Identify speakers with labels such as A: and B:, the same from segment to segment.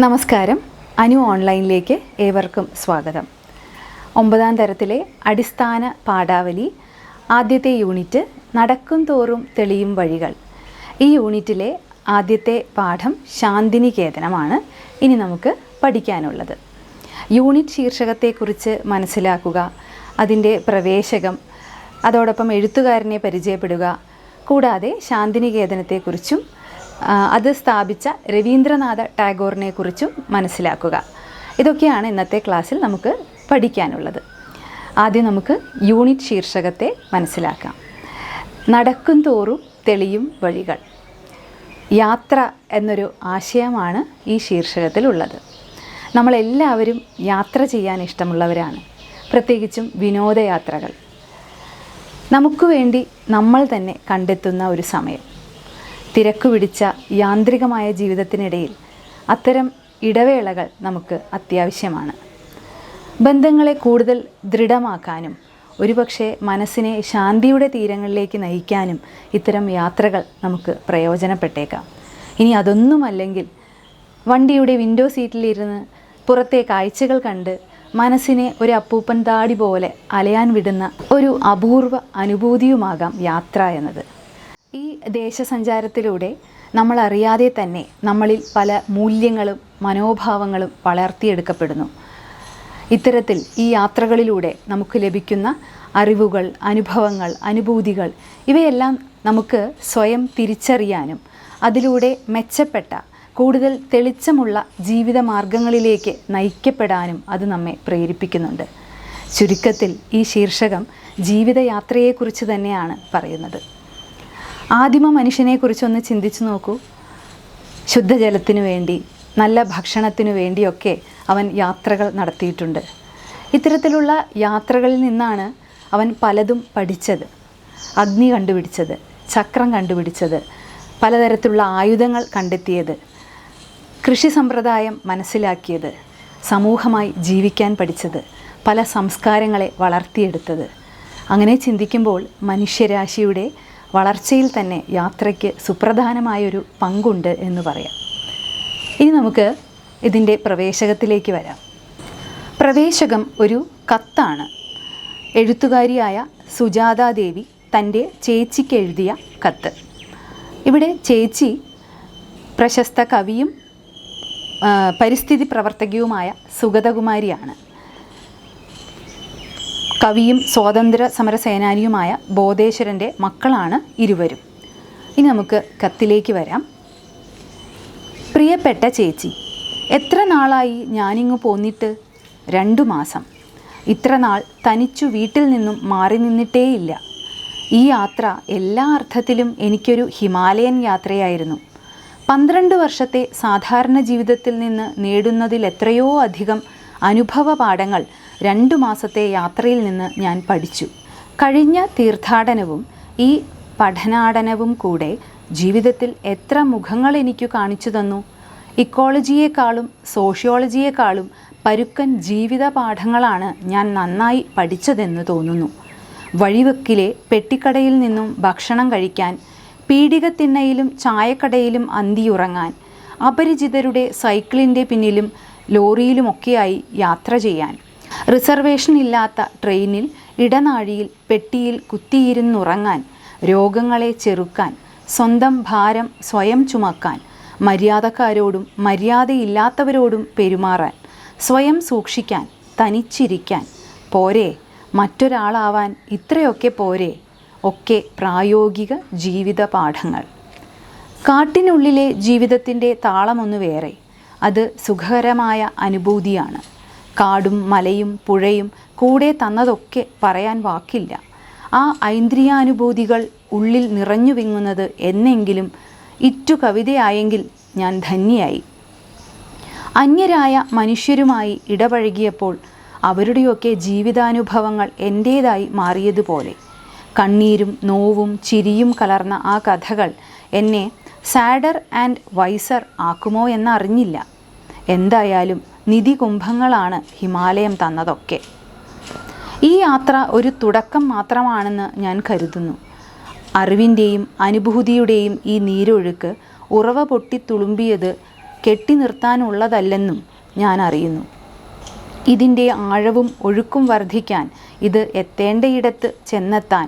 A: നമസ്കാരം. അനു ഓൺലൈനിലേക്ക് ഏവർക്കും സ്വാഗതം. ഒമ്പതാം തരത്തിലെ അടിസ്ഥാന പാഠാവലി ആദ്യത്തെ യൂണിറ്റ് നടക്കും തോറും തെളിയും വഴികൾ. ഈ യൂണിറ്റിലെ ആദ്യത്തെ പാഠം ശാന്തിനികേതനമാണ്. ഇനി നമുക്ക് പഠിക്കാനുള്ളത്. യൂണിറ്റ് ശീർഷകത്തെക്കുറിച്ച് മനസ്സിലാക്കുക അതിന്റെ പ്രവേശകം അതോടൊപ്പം എഴുത്തുകാരനെ പരിചയപ്പെടുക കൂടാതെ ശാന്തിനികേതനത്തെക്കുറിച്ചും അത് സ്ഥാപിച്ച രവീന്ദ്രനാഥ ടാഗോറിനെ കുറിച്ചും മനസ്സിലാക്കുക. ഇതൊക്കെയാണ് ഇന്നത്തെ ക്ലാസ്സിൽ നമുക്ക് പഠിക്കാനുള്ളത്. ആദ്യം നമുക്ക് യൂണിറ്റ് ശീർഷകത്തെ മനസ്സിലാക്കാം. നടക്കും തോറും തെളിയും വഴികൾ. യാത്ര എന്നൊരു ആശയമാണ് ഈ ശീർഷകത്തിലുള്ളത്. നമ്മളെല്ലാവരും യാത്ര ചെയ്യാൻ ഇഷ്ടമുള്ളവരാണ്. പ്രത്യേകിച്ചും വിനോദയാത്രകൾ. നമുക്ക് വേണ്ടി നമ്മൾ തന്നെ കണ്ടെത്തുന്ന ഒരു സമയം. തിരക്കു പിടിച്ച യാന്ത്രികമായ ജീവിതത്തിനിടയിൽ അത്തരം ഇടവേളകൾ നമുക്ക് അത്യാവശ്യമാണ്. ബന്ധങ്ങളെ കൂടുതൽ ദൃഢമാക്കാനും ഒരുപക്ഷെ മനസ്സിനെ ശാന്തിയുടെ തീരങ്ങളിലേക്ക് നയിക്കാനും ഇത്തരം യാത്രകൾ നമുക്ക് പ്രയോജനപ്പെട്ടേക്കാം. ഇനി അതൊന്നുമല്ലെങ്കിൽ വണ്ടിയുടെ വിൻഡോ സീറ്റിലിരുന്ന് പുറത്തെ കാഴ്ചകൾ കണ്ട് മനസ്സിനെ ഒരു അപ്പൂപ്പൻ താടി പോലെ അലയാൻ വിടുന്ന ഒരു അപൂർവ അനുഭൂതിയുമാകാം യാത്ര എന്നത്. ഈ ദേശസഞ്ചാരത്തിലൂടെ നമ്മൾ അറിയാതെ തന്നെ നമ്മളിൽ പല മൂല്യങ്ങളും മനോഭാവങ്ങളും വളർത്തിയെടുക്കപ്പെടുന്നു. ഇത്തരത്തിൽ ഈ യാത്രകളിലൂടെ നമുക്ക് ലഭിക്കുന്ന അറിവുകൾ അനുഭവങ്ങൾ അനുഭൂതികൾ ഇവയെല്ലാം നമുക്ക് സ്വയം തിരിച്ചറിയാനും അതിലൂടെ മെച്ചപ്പെട്ട കൂടുതൽ തെളിച്ചമുള്ള ജീവിത മാർഗങ്ങളിലേക്ക് നയിക്കപ്പെടാനും അത് നമ്മെ പ്രേരിപ്പിക്കുന്നുണ്ട്. ചുരുക്കത്തിൽ ഈ ശീർഷകം ജീവിതയാത്രയെക്കുറിച്ച് തന്നെയാണ് പറയുന്നത്. ആദിമ മനുഷ്യനെക്കുറിച്ചൊന്ന് ചിന്തിച്ചു നോക്കൂ. ശുദ്ധജലത്തിനു വേണ്ടി നല്ല ഭക്ഷണത്തിനു വേണ്ടിയൊക്കെ അവൻ യാത്രകൾ നടത്തിയിട്ടുണ്ട്. ഇത്തരത്തിലുള്ള യാത്രകളിൽ നിന്നാണ് അവൻ പലതും പഠിച്ചത്. അഗ്നി കണ്ടുപിടിച്ചത് ചക്രം കണ്ടുപിടിച്ചത് പലതരത്തിലുള്ള ആയുധങ്ങൾ കണ്ടെത്തിയത് കൃഷി സമ്പ്രദായം മനസ്സിലാക്കിയത് സമൂഹമായി ജീവിക്കാൻ പഠിച്ചത് പല സംസ്കാരങ്ങളെ വളർത്തിയെടുത്തത്. അങ്ങനെ ചിന്തിക്കുമ്പോൾ മനുഷ്യരാശിയുടെ വളർച്ചയിൽ തന്നെ യാത്രയ്ക്ക് സുപ്രധാനമായൊരു പങ്കുണ്ട് എന്ന് പറയാം. ഇനി നമുക്ക് ഇതിന്റെ പ്രവേശകത്തിലേക്ക് വരാം. പ്രവേശകം ഒരു കത്താണ്. എഴുത്തുകാരിയായ സുജാതാദേവി തന്റെ ചേച്ചിക്ക് എഴുതിയ കത്ത്. ഇവിടെ ചേച്ചി പ്രശസ്ത കവിയും പരിസ്ഥിതി പ്രവർത്തകയുമായ സുഗതകുമാരിയാണ്. കവിയും സ്വാതന്ത്ര്യ സമരസേനാനിയുമായ ബോധേശ്വരന്റെ മക്കളാണ് ഇരുവരും. ഇനി നമുക്ക് കത്തിലേക്ക് വരാം. പ്രിയപ്പെട്ട ചേച്ചി എത്ര നാളായി ഞാനിങ്ങു പോന്നിട്ട്? രണ്ടു മാസം. ഇത്ര നാൾ തനിച്ചു വീട്ടിൽ നിന്നും മാറി നിന്നിട്ടേയില്ല. ഈ യാത്ര എല്ലാ അർത്ഥത്തിലും എനിക്കൊരു ഹിമാലയൻ യാത്രയായിരുന്നു. പന്ത്രണ്ട് വർഷത്തെ സാധാരണ ജീവിതത്തിൽ നിന്ന് നേടുന്നതിൽ എത്രയോ അധികം അനുഭവ പാഠങ്ങൾ രണ്ടു മാസത്തെ യാത്രയിൽ നിന്ന് ഞാൻ പഠിച്ചു. കഴിഞ്ഞ തീർത്ഥാടനവും ഈ പഠനാടനവും കൂടെ ജീവിതത്തിൽ എത്ര മുഖങ്ങൾ എനിക്ക് കാണിച്ചു തന്നു. ഇക്കോളജിയേക്കാളും സോഷ്യോളജിയേക്കാളും പരുക്കൻ ജീവിത പാഠങ്ങളാണ് ഞാൻ നന്നായി പഠിച്ചതെന്ന് തോന്നുന്നു. വഴിവെക്കിലെ പെട്ടിക്കടയിൽ നിന്നും ഭക്ഷണം കഴിക്കാൻ പീഡികത്തിണ്ണയിലും ചായക്കടയിലും അന്തിയുറങ്ങാൻ അപരിചിതരുടെ സൈക്കിളിന്റെ പിന്നിലും ലോറിയിലുമൊക്കെയായി യാത്ര ചെയ്യാൻ. റിസർവേഷൻ ഇല്ലാത്ത ട്രെയിനിൽ ഇടനാഴിയിൽ പെട്ടിയിൽ കുത്തിയിരുന്നുറങ്ങാൻ രോഗങ്ങളെ ചെറുക്കാൻ സ്വന്തം ഭാരം സ്വയം ചുമക്കാൻ മര്യാദക്കാരോടും മര്യാദയില്ലാത്തവരോടും പെരുമാറാൻ സ്വയം സൂക്ഷിക്കാൻ തനിച്ചിരിക്കാൻ. പോരെ മറ്റൊരാളാവാൻ ഇത്രയൊക്കെ പോരെ ഒക്കെ പ്രായോഗിക ജീവിത പാഠങ്ങൾ കാട്ടിനുള്ളിലെ ജീവിതത്തിന്റെ താളമൊന്നു വേറെ അത് സുഖകരമായ അനുഭൂതിയാണ്. കാടും മലയും പുഴയും കൂടെ തന്നതൊക്കെ പറയാൻ വാക്കില്ല. ആ ഐന്ദ്രിയാനുഭൂതികൾ ഉള്ളിൽ നിറഞ്ഞു വിങ്ങുന്നത് എന്നെങ്കിലും ഇറ്റു കവിതയായെങ്കിൽ ഞാൻ ധന്യയായി. അന്യരായ മനുഷ്യരുമായി ഇടപഴകിയപ്പോൾ അവരുടെയൊക്കെ ജീവിതാനുഭവങ്ങൾ എന്റേതായി മാറിയതുപോലെ. കണ്ണീരും നോവും ചിരിയും കലർന്ന ആ കഥകൾ എന്നെ സാഡർ ആൻഡ് വൈസർ ആക്കുമോ എന്നറിഞ്ഞില്ല. എന്തായാലും നിധി കുംഭങ്ങളാണ് ഹിമാലയം തന്നതൊക്കെ. ഈ യാത്ര ഒരു തുടക്കം മാത്രമാണെന്ന് ഞാൻ കരുതുന്നു. അറിവിന്റെയും അനുഭൂതിയുടെയും ഈ നീരൊഴുക്ക് ഉറവ പൊട്ടി തുളുമ്പിയത് കെട്ടി നിർത്താനുള്ളതല്ലെന്നും ഞാൻ അറിയുന്നു. ഇതിന്റെ ആഴവും ഒഴുക്കും വർദ്ധിക്കാൻ ഇത് എത്തേണ്ടയിടത്ത് ചെന്നെത്താൻ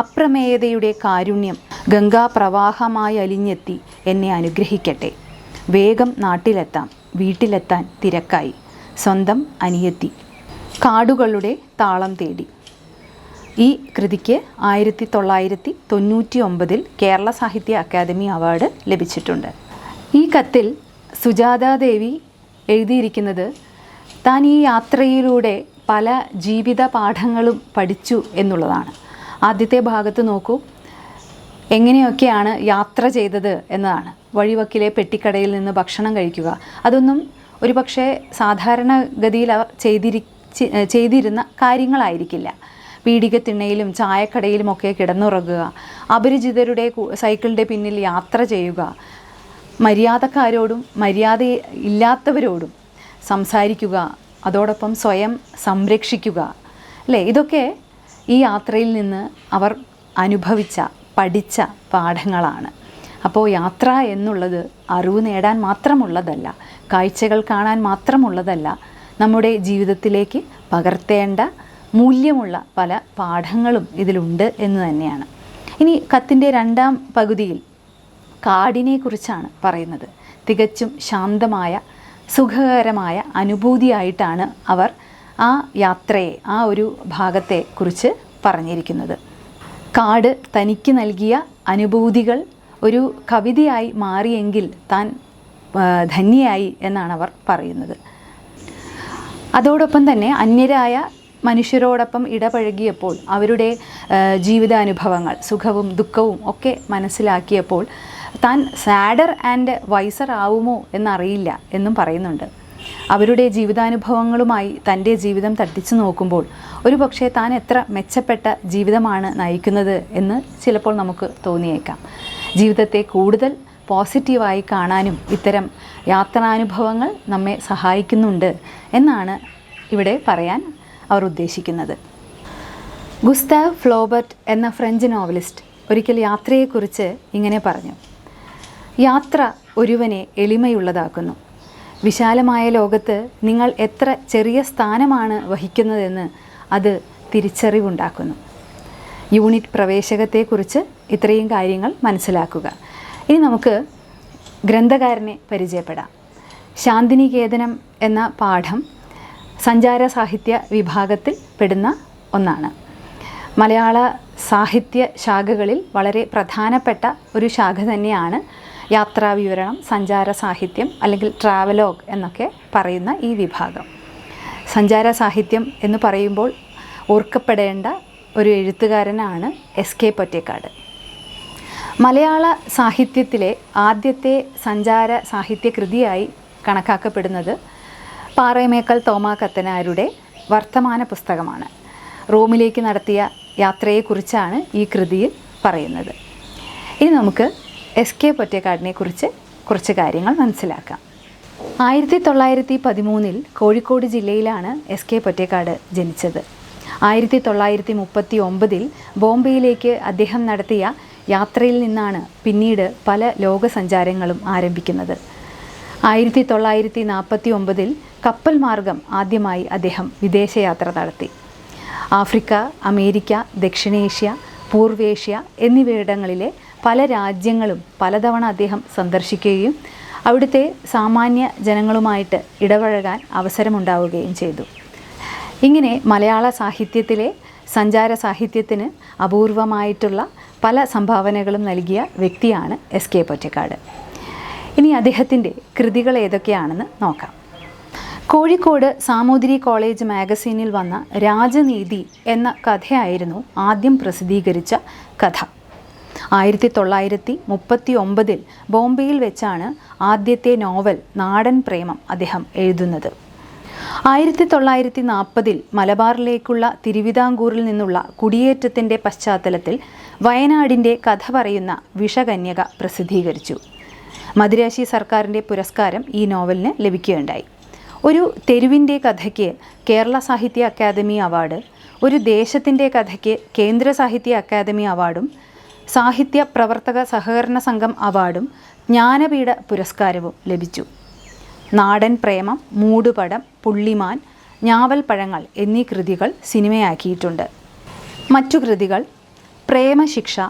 A: അപ്രമേയതയുടെ കാരുണ്യം ഗംഗാപ്രവാഹമായി അലിഞ്ഞെത്തി എന്നെ അനുഗ്രഹിക്കട്ടെ. വേഗം നാട്ടിലെത്താം വീട്ടിലെത്താൻ തിരക്കായി. സ്വന്തം അനിയത്തി. കാടുകളുടെ താളം തേടി. ഈ കൃതിക്ക് ആയിരത്തി തൊള്ളായിരത്തി തൊണ്ണൂറ്റി ഒമ്പതിൽ കേരള സാഹിത്യ അക്കാദമി അവാർഡ് ലഭിച്ചിട്ടുണ്ട്. ഈ കത്തിൽ സുജാതാദേവി എഴുതിയിരിക്കുന്നത് താൻ ഈ യാത്രയിലൂടെ പല ജീവിത പാഠങ്ങളും പഠിച്ചു എന്നുള്ളതാണ്. ആദ്യത്തെ ഭാഗത്ത് നോക്കൂ. എങ്ങനെയൊക്കെയാണ് യാത്ര ചെയ്തത് എന്നതാണ്. വഴിവക്കിലെ പെട്ടിക്കടയിൽ നിന്ന് ഭക്ഷണം കഴിക്കുക. അതൊന്നും ഒരുപക്ഷെ സാധാരണഗതിയിൽ അവർ ചെയ്തിരി ചെയ്തിരുന്ന കാര്യങ്ങളായിരിക്കില്ല. പീഡികത്തിണ്ണയിലും ചായക്കടയിലുമൊക്കെ കിടന്നുറങ്ങുക. അപരിചിതരുടെ സൈക്കിളിന്റെ പിന്നിൽ യാത്ര ചെയ്യുക. മര്യാദക്കാരോടും മര്യാദ ഇല്ലാത്തവരോടും സംസാരിക്കുക. അതോടൊപ്പം സ്വയം സംരക്ഷിക്കുക. അല്ലേ? ഇതൊക്കെ ഈ യാത്രയിൽ നിന്ന് അവർ അനുഭവിച്ച പഠിച്ച പാഠങ്ങളാണ്. അപ്പോൾ യാത്ര എന്നുള്ളത് അറിവ് നേടാൻ മാത്രമുള്ളതല്ല കാഴ്ചകൾ കാണാൻ മാത്രമുള്ളതല്ല നമ്മുടെ ജീവിതത്തിലേക്ക് പകർത്തേണ്ട മൂല്യമുള്ള പല പാഠങ്ങളും ഇതിലുണ്ട് എന്ന് തന്നെയാണ്. ഇനി കത്തിന്റെ രണ്ടാം പകുതിയിൽ കാടിനെ കുറിച്ചാണ് പറയുന്നത്. തികച്ചും ശാന്തമായ സുഖകരമായ അനുഭൂതിയായിട്ടാണ് അവർ ആ യാത്രയെ ആ ഒരു ഭാഗത്തെ കുറിച്ച് പറഞ്ഞിരിക്കുന്നത്. കാട് തനിക്ക് നൽകിയ അനുഭൂതികൾ ഒരു കവിതയായി മാറിയെങ്കിൽ താൻ ധന്യയായി എന്നാണ് അവർ പറയുന്നത്. അതോടൊപ്പം തന്നെ അന്യരായ മനുഷ്യരോടൊപ്പം ഇടപഴകിയപ്പോൾ അവരുടെ ജീവിതാനുഭവങ്ങൾ സുഖവും ദുഃഖവും ഒക്കെ മനസ്സിലാക്കിയപ്പോൾ താൻ സാഡർ ആൻഡ് വൈസർ ആവുമോ എന്നറിയില്ല എന്നും പറയുന്നുണ്ട്. അവരുടെ ജീവിതാനുഭവങ്ങളുമായി തന്റെ ജീവിതം തട്ടിച്ചു നോക്കുമ്പോൾ ഒരു പക്ഷേ താൻ എത്ര മെച്ചപ്പെട്ട ജീവിതമാണ് നയിക്കുന്നത് എന്ന് ചിലപ്പോൾ നമുക്ക് തോന്നിയേക്കാം. ജീവിതത്തെ കൂടുതൽ പോസിറ്റീവായി കാണാനും ഇത്തരം യാത്രാനുഭവങ്ങൾ നമ്മെ സഹായിക്കുന്നുണ്ട് എന്നാണ് ഇവിടെ പറയാൻ അവർ ഉദ്ദേശിക്കുന്നത്. ഗുസ്താവ് ഫ്ലോബർട്ട് എന്ന ഫ്രഞ്ച് നോവലിസ്റ്റ് ഒരിക്കൽ യാത്രയെക്കുറിച്ച് ഇങ്ങനെ പറഞ്ഞു. യാത്ര ഒരുവനെ എളിമയുള്ളതാക്കുന്നു. വിശാലമായ ലോകത്ത് നിങ്ങൾ എത്ര ചെറിയ സ്ഥാനമാണ് വഹിക്കുന്നതെന്ന് അത് തിരിച്ചറിവുണ്ടാക്കുന്നു. യൂണിറ്റ് പ്രവേശകത്തെക്കുറിച്ച് ഇത്രയും കാര്യങ്ങൾ മനസ്സിലാക്കുക. ഇനി നമുക്ക് ഗ്രന്ഥകാരനെ പരിചയപ്പെടാം. ശാന്തിനികേതനം എന്ന പാഠം സഞ്ചാര സാഹിത്യ വിഭാഗത്തിൽ പെടുന്ന ഒന്നാണ്. മലയാള സാഹിത്യ ശാഖകളിൽ വളരെ പ്രധാനപ്പെട്ട ഒരു ശാഖ തന്നെയാണ് യാത്രാ വിവരണം സഞ്ചാര സാഹിത്യം അല്ലെങ്കിൽ ട്രാവലോഗ് എന്നൊക്കെ പറയുന്ന ഈ വിഭാഗം. സഞ്ചാര സാഹിത്യം എന്ന് പറയുമ്പോൾ ഓർക്കപ്പെടേണ്ട ഒരു എഴുത്തുകാരനാണ് എസ് കെ പൊറ്റേക്കാട്. മലയാള സാഹിത്യത്തിലെ ആദ്യത്തെ സഞ്ചാര സാഹിത്യ കൃതിയായി കണക്കാക്കപ്പെടുന്നത് പാറയമേക്കൽ തോമാ കത്തനാരുടെ വർത്തമാന പുസ്തകമാണ്. റോമിലേക്ക് നടത്തിയ യാത്രയെക്കുറിച്ചാണ് ഈ കൃതിയിൽ പറയുന്നത്. ഇനി നമുക്ക് എസ് കെ പൊറ്റേക്കാടിനെ കുറിച്ച് കുറച്ച് കാര്യങ്ങൾ മനസ്സിലാക്കാം. ആയിരത്തി തൊള്ളായിരത്തി പതിമൂന്നിൽ കോഴിക്കോട് ജില്ലയിലാണ് എസ് കെ പൊറ്റേക്കാട് ജനിച്ചത്. ആയിരത്തി തൊള്ളായിരത്തി മുപ്പത്തി ഒമ്പതിൽ ബോംബെയിലേക്ക് അദ്ദേഹം നടത്തിയ യാത്രയിൽ നിന്നാണ് പിന്നീട് പല ലോകസഞ്ചാരങ്ങളും ആരംഭിക്കുന്നത്. ആയിരത്തി തൊള്ളായിരത്തി നാൽപ്പത്തി ഒമ്പതിൽ കപ്പൽ മാർഗം ആദ്യമായി അദ്ദേഹം വിദേശയാത്ര നടത്തി. ആഫ്രിക്ക അമേരിക്ക ദക്ഷിണേഷ്യ പൂർവേഷ്യ എന്നിവയിടങ്ങളിലെ പല രാജ്യങ്ങളും പലതവണ അദ്ദേഹം സന്ദർശിക്കുകയും അവിടുത്തെ സാമാന്യ ജനങ്ങളുമായിട്ട് ഇടപഴകാൻ അവസരമുണ്ടാവുകയും ചെയ്തു. ഇങ്ങനെ മലയാള സാഹിത്യത്തിലെ സഞ്ചാര സാഹിത്യത്തിന് അപൂർവമായിട്ടുള്ള പല സംഭാവനകളും നൽകിയ വ്യക്തിയാണ് എസ് കെ പൊറ്റക്കാട്. ഇനി അദ്ദേഹത്തിന്റെ കൃതികൾ ഏതൊക്കെയാണെന്ന് നോക്കാം. കോഴിക്കോട് സാമൂതിരി കോളേജ് മാഗസീനിൽ വന്ന രാജനീതി എന്ന കഥയായിരുന്നു ആദ്യം പ്രസിദ്ധീകരിച്ച കഥ. ആയിരത്തി തൊള്ളായിരത്തി മുപ്പത്തി ഒമ്പതിൽ ബോംബെയിൽ വെച്ചാണ് ആദ്യത്തെ നോവൽ നാടൻ പ്രേമം അദ്ദേഹം എഴുതുന്നത്. ആയിരത്തി തൊള്ളായിരത്തി നാൽപ്പതിൽ മലബാറിലേക്കുള്ള തിരുവിതാംകൂറിൽ നിന്നുള്ള കുടിയേറ്റത്തിന്റെ പശ്ചാത്തലത്തിൽ വയനാടിന്റെ കഥ പറയുന്ന വിഷകന്യക പ്രസിദ്ധീകരിച്ചു. മദിരാശി സർക്കാരിന്റെ പുരസ്കാരം ഈ നോവലിന് ലഭിക്കുകയുണ്ടായി. ഒരു തെരുവിന്റെ കഥയ്ക്ക് കേരള സാഹിത്യ അക്കാദമി അവാർഡ് ഒരു ദേശത്തിന്റെ കഥയ്ക്ക് കേന്ദ്ര സാഹിത്യ അക്കാദമി അവാർഡും സാഹിത്യ പ്രവർത്തക സഹകരണ സംഘം അവാർഡും ജ്ഞാനപീഠ പുരസ്കാരവും ലഭിച്ചു. നാടൻ പ്രേമം മൂടുപടം പുള്ളിമാൻ ഞാവൽ പഴങ്ങൾ എന്നീ കൃതികൾ സിനിമയാക്കിയിട്ടുണ്ട്. മറ്റു കൃതികൾ പ്രേമശിക്ഷ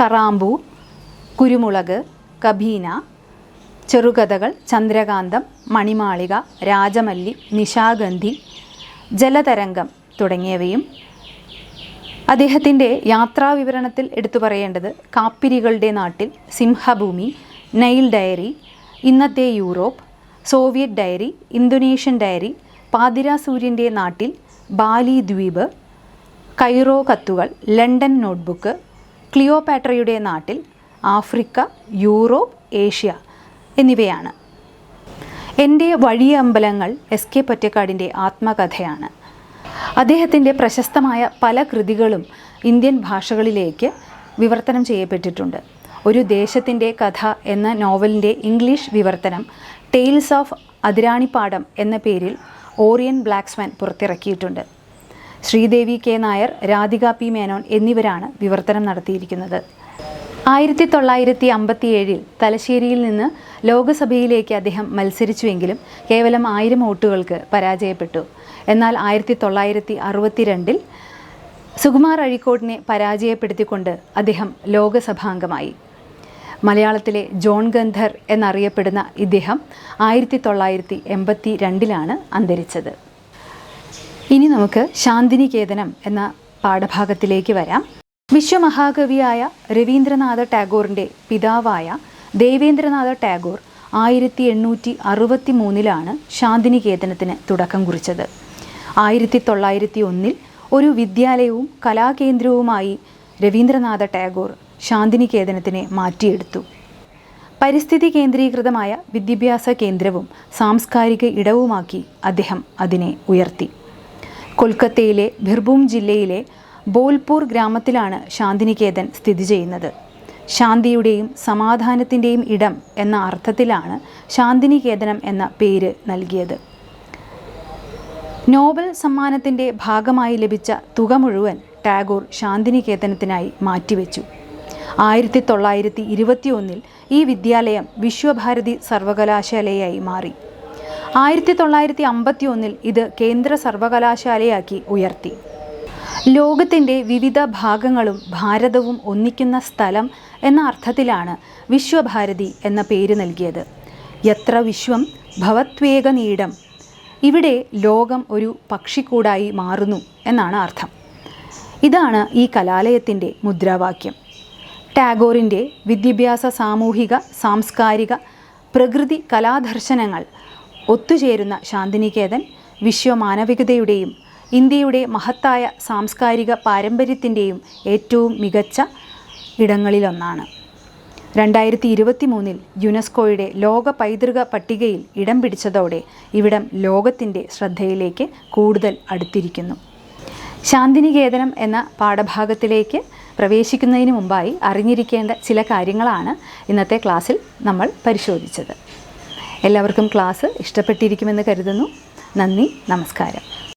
A: കറാമ്പൂ കുരുമുളക് കബീന ചെറുകഥകൾ ചന്ദ്രകാന്തം മണിമാളിക രാജമല്ലി നിശാഗന്ധി ജലതരംഗം തുടങ്ങിയവയും അദ്ദേഹത്തിന്റെ യാത്രാവിവരണത്തിൽ എടുത്തു പറയേണ്ടത് കാപ്പിരികളുടെ നാട്ടിൽ സിംഹഭൂമി നൈൽ ഡയറി ഇന്നത്തെ Europe Soviet diary Indonesian diary പാതിര സൂര്യന്റെ നാട്ടിൽ ബാലി ദ്വീപ് കൈറോ കത്തുകൾ ലണ്ടൻ നോട്ട്ബുക്ക് ക്ലിയോപാട്രയുടെ നാട്ടിൽ ആഫ്രിക്ക യൂറോപ്പ് ഏഷ്യ എന്നിവയാണ്. എന്റെ വഴിയമ്പലങ്ങൾ എസ് കെ പൊറ്റക്കാടിന്റെ ആത്മകഥയാണ്. അദ്ദേഹത്തിന്റെ പ്രശസ്തമായ പല കൃതികളും ഇന്ത്യൻ ഭാഷകളിലേക്ക് വിവർത്തനം ചെയ്യപ്പെട്ടിട്ടുണ്ട്. ഒരു ദേശത്തിന്റെ കഥ എന്ന നോവലിന്റെ ഇംഗ്ലീഷ് വിവർത്തനം ടെയിൽസ് ഓഫ് അതിരാണിപ്പാടം എന്ന പേരിൽ ഓറിയൻ ബ്ലാക്സ്മാൻ പുറത്തിറക്കിയിട്ടുണ്ട്. ശ്രീദേവി കെ. നായർ രാധിക പി. മേനോൻ എന്നിവരാണ് വിവർത്തനം നടത്തിയിരിക്കുന്നത്. ആയിരത്തി തൊള്ളായിരത്തി അമ്പത്തിയേഴിൽ തലശ്ശേരിയിൽ നിന്ന് ലോകസഭയിലേക്ക് അദ്ദേഹം മത്സരിച്ചുവെങ്കിലും കേവലം ആയിരം വോട്ടുകൾക്ക് പരാജയപ്പെട്ടു. എന്നാൽ ആയിരത്തി തൊള്ളായിരത്തി അറുപത്തിരണ്ടിൽ സുകുമാർ അഴിക്കോടിനെ പരാജയപ്പെടുത്തിക്കൊണ്ട് അദ്ദേഹം ലോകസഭാംഗമായി. മലയാളത്തിലെ ജോൺ ഗന്ധർ എന്നറിയപ്പെടുന്ന ഇദ്ദേഹം ആയിരത്തി തൊള്ളായിരത്തി എൺപത്തി രണ്ടിലാണ് അന്തരിച്ചത്. ഇനി നമുക്ക് ശാന്തിനികേതനം എന്ന പാഠഭാഗത്തിലേക്ക് വരാം. വിശ്വമഹാകവിയായ രവീന്ദ്രനാഥ ടാഗോറിന്റെ പിതാവായ ദേവേന്ദ്രനാഥ ടാഗോർ ആയിരത്തി എണ്ണൂറ്റി അറുപത്തി മൂന്നിലാണ് ശാന്തിനികേതനത്തിന് തുടക്കം കുറിച്ചത്. ആയിരത്തി തൊള്ളായിരത്തി ഒന്നിൽ ഒരു വിദ്യാലയവും കലാകേന്ദ്രവുമായി രവീന്ദ്രനാഥ ടാഗോർ ശാന്തിനികേതനത്തിനെ മാറ്റിയെടുത്തു. പരിസ്ഥിതി കേന്ദ്രീകൃതമായ വിദ്യാഭ്യാസ കേന്ദ്രവും സാംസ്കാരിക ഇടവുമാക്കി അദ്ദേഹം അതിനെ ഉയർത്തി. കൊൽക്കത്തയിലെ ബിർഭൂം ജില്ലയിലെ ബോൽപൂർ ഗ്രാമത്തിലാണ് ശാന്തിനികേതൻ സ്ഥിതി ചെയ്യുന്നത്. ശാന്തിയുടെയും സമാധാനത്തിന്റെയും ഇടം എന്ന അർത്ഥത്തിലാണ് ശാന്തിനികേതനം എന്ന പേര് നൽകിയത്. നോബൽ സമ്മാനത്തിന്റെ ഭാഗമായി ലഭിച്ച തുക മുഴുവൻ ടാഗോർ ശാന്തിനികേതനത്തിനായി മാറ്റിവെച്ചു. ആയിരത്തി തൊള്ളായിരത്തി ഇരുപത്തി ഒന്നിൽ ഈ വിദ്യാലയം വിശ്വഭാരതി സർവകലാശാലയായി മാറി. ആയിരത്തി തൊള്ളായിരത്തി അമ്പത്തി ഒന്നിൽ ഇത് കേന്ദ്ര സർവകലാശാലയാക്കി ഉയർത്തി. ലോകത്തിന്റെ വിവിധ ഭാഗങ്ങളും ഭാരതവും ഒന്നിക്കുന്ന സ്ഥലം എന്ന അർത്ഥത്തിലാണ് വിശ്വഭാരതി എന്ന പേര് നൽകിയത്. എത്ര വിശ്വം ഭവത്വേക നീടം ഇവിടെ ലോകം ഒരു പക്ഷിക്കൂടായി മാറുന്നു എന്നാണ് അർത്ഥം. ഇതാണ് ഈ കലാലയത്തിന്റെ മുദ്രാവാക്യം. ടാഗോറിന്റെ വിദ്യാഭ്യാസ സാമൂഹിക സാംസ്കാരിക പ്രകൃതി കലാദർശനങ്ങൾ ഒത്തുചേരുന്ന ശാന്തിനികേതൻ വിശ്വമാനവികതയുടെയും ഇന്ത്യയുടെ മഹത്തായ സാംസ്കാരിക പാരമ്പര്യത്തിന്റെയും ഏറ്റവും മികച്ച ഇടങ്ങളിലൊന്നാണ്. രണ്ടായിരത്തി ഇരുപത്തി മൂന്നിൽ യുനെസ്കോയുടെ ലോക പൈതൃക പട്ടികയിൽ ഇടം പിടിച്ചതോടെ ഇവിടം ലോകത്തിന്റെ ശ്രദ്ധയിലേക്ക് കൂടുതൽ അടുത്തിരിക്കുന്നു. ശാന്തിനികേതനം എന്ന പാഠഭാഗത്തിലേക്ക് പ്രവേശിക്കുന്നതിന് മുമ്പായി അറിഞ്ഞിരിക്കേണ്ട ചില കാര്യങ്ങളാണ് ഇന്നത്തെ ക്ലാസ്സിൽ നമ്മൾ പരിശോധിച്ചത്. എല്ലാവർക്കും ക്ലാസ് ഇഷ്ടപ്പെട്ടിരിക്കുമെന്ന് കരുതുന്നു. നന്ദി നമസ്കാരം.